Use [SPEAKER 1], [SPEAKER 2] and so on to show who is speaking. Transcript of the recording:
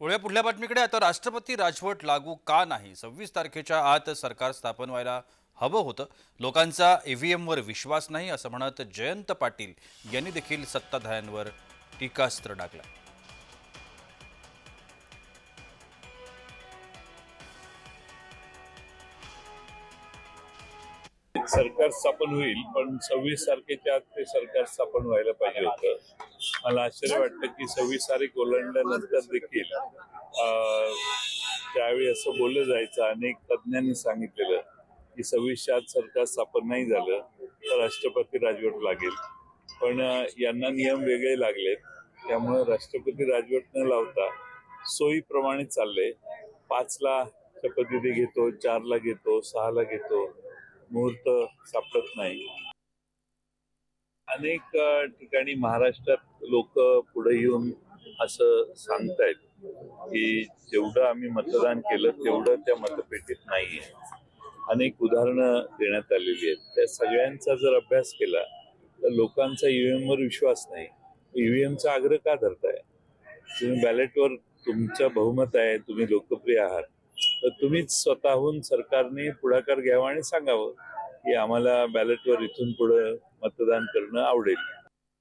[SPEAKER 1] वळूया पुढल्या बातमीकडे. आता राष्ट्रपती राजवट लागू का नाही? सव्वीस तारखेच्या आत सरकार स्थापन व्हायला हवं होतं. लोकांचा ईव्हीएमवर विश्वास नाही असं म्हणत जयंत पाटील यांनी देखील सत्ताधाऱ्यांवर टीकास्त्र टाकलं.
[SPEAKER 2] सरकार स्थापन होईल पण सव्वीस तारखेच्या आत ते सरकार स्थापन व्हायला पाहिजे होतं. मला आश्चर्य वाटतं की सव्वीस तारीख ओलांडल्यानंतर देखील अं, त्यावेळी असं बोललं जायचं अनेक तज्ज्ञांनी सांगितलेलं की सव्वीसच्या आत सरकार स्थापन नाही झालं तर राष्ट्रपती राजवट लागेल. पण यांना नियम वेगळे लागलेत. त्यामुळे राष्ट्रपती राजवट न लावता सोयीप्रमाणे चालले. पाचला शपथविधी घेतो चारला घेतो सहाला घेतो. मुहूर्त सापडत नाही. अनेक ठिकाणी महाराष्ट्रात लोक पुढे येऊन असं सांगतायत की जेवढं आम्ही मतदान केलं तेवढं त्या मतपेटीत नाहीये. अनेक उदाहरणं देण्यात आलेली आहेत. त्या सगळ्यांचा जर अभ्यास केला तर लोकांचा ईव्हीएमवर विश्वास नाही. ईव्हीएमचा आग्रह का धरताय? तुम्ही बॅलेटवर तुमचं बहुमत आहे तुम्ही लोकप्रिय आहात. तर तुम्हीच स्वतःहून सरकारने पुढाकार घ्यावा आणि सांगावं की आम्हाला बॅलेटवर इथून पुढं मतदान करणं आवडेल.